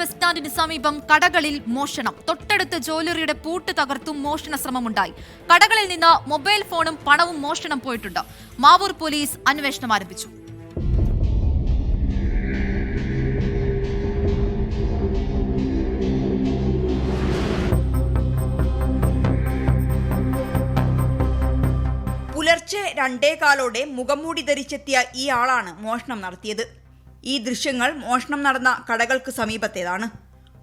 Bus സ്റ്റാൻഡിന് സമീപം കടകളിൽ മോഷണം. തൊട്ടടുത്ത് ജ്വല്ലറിയുടെ പൂട്ട് തകർത്തും മോഷണ ശ്രമമുണ്ടായി. കടകളിൽ നിന്ന് മൊബൈൽ ഫോണും പണവും മോഷണം പോയിട്ടുണ്ട്. മാവൂർ പോലീസ് അന്വേഷണം ആരംഭിച്ചു. പുലർച്ചെ രണ്ടേകാലോടെ മുഖംമൂടി ധരിച്ചെത്തിയ ഇയാളാണ് മോഷണം നടത്തിയത്. ഈ ദൃശ്യങ്ങൾ മോഷണം നടന്ന കടകൾക്ക് സമീപത്തേതാണ്.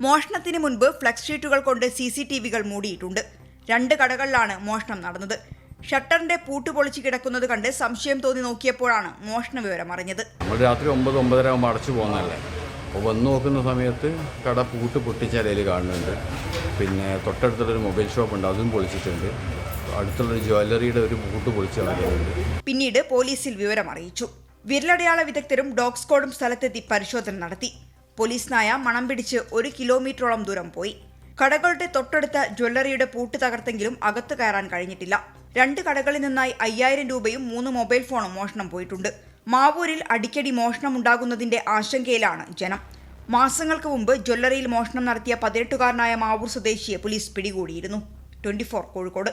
മോഷണത്തിന് മുൻപ് ഫ്ലക്സ് ഷീറ്റുകൾ കൊണ്ട് സി സി ടി വികൾ മൂടിയിട്ടുണ്ട്. രണ്ട് കടകളിലാണ് മോഷണം നടന്നത്. ഷട്ടറിന്റെ പൂട്ട് പൊളിച്ച് കിടക്കുന്നത് കണ്ട് സംശയം തോന്നി നോക്കിയപ്പോഴാണ് മോഷണ വിവരം അറിഞ്ഞത്. നമ്മൾ രാത്രി ഒമ്പത് ഒമ്പതര ആകുമ്പോൾ അടച്ചു പോകുന്നതല്ലേ? അപ്പോൾ വന്ന് നോക്കുന്ന സമയത്ത് കട പൂട്ട് പൊട്ടിച്ചലയിൽ കാണുന്നുണ്ട്. പിന്നെ തൊട്ടടുത്തുള്ളൊരു മൊബൈൽ ഷോപ്പ് ഉണ്ട് അതും പൊളിച്ചിട്ടുണ്ട്. അടുത്തുള്ളൊരു ജ്വല്ലറിയുടെ ഒരു പൂട്ട് പൊളിച്ച് പിന്നീട് പോലീസിൽ വിവരം അറിയിച്ചു. വിരലടയാള വിദഗ്ധരും ഡോഗ് സ്ക്വാഡും സ്ഥലത്തെത്തി പരിശോധന നടത്തി. പോലീസ് നായ മണം പിടിച്ച് ഒരു കിലോമീറ്ററോളം ദൂരം പോയി. കടകളുടെ തൊട്ടടുത്ത ജ്വല്ലറിയുടെ പൂട്ട് തകർത്തെങ്കിലും അകത്തു കയറാൻ കഴിഞ്ഞിട്ടില്ല. രണ്ട് കടകളിൽ നിന്നായി അയ്യായിരം രൂപയും മൂന്ന് മൊബൈൽ ഫോണും മോഷണം പോയിട്ടുണ്ട്. മാവൂരിൽ അടിക്കടി മോഷണം ഉണ്ടാകുന്നതിന്റെ ആശങ്കയിലാണ് ജനം. മാസങ്ങൾക്ക് മുമ്പ് ജ്വല്ലറിയിൽ മോഷണം നടത്തിയ പതിനെട്ടുകാരനായ മാവൂർ സ്വദേശിയെ പോലീസ് പിടികൂടിയിരുന്നു. ട്വന്റി കോഴിക്കോട്.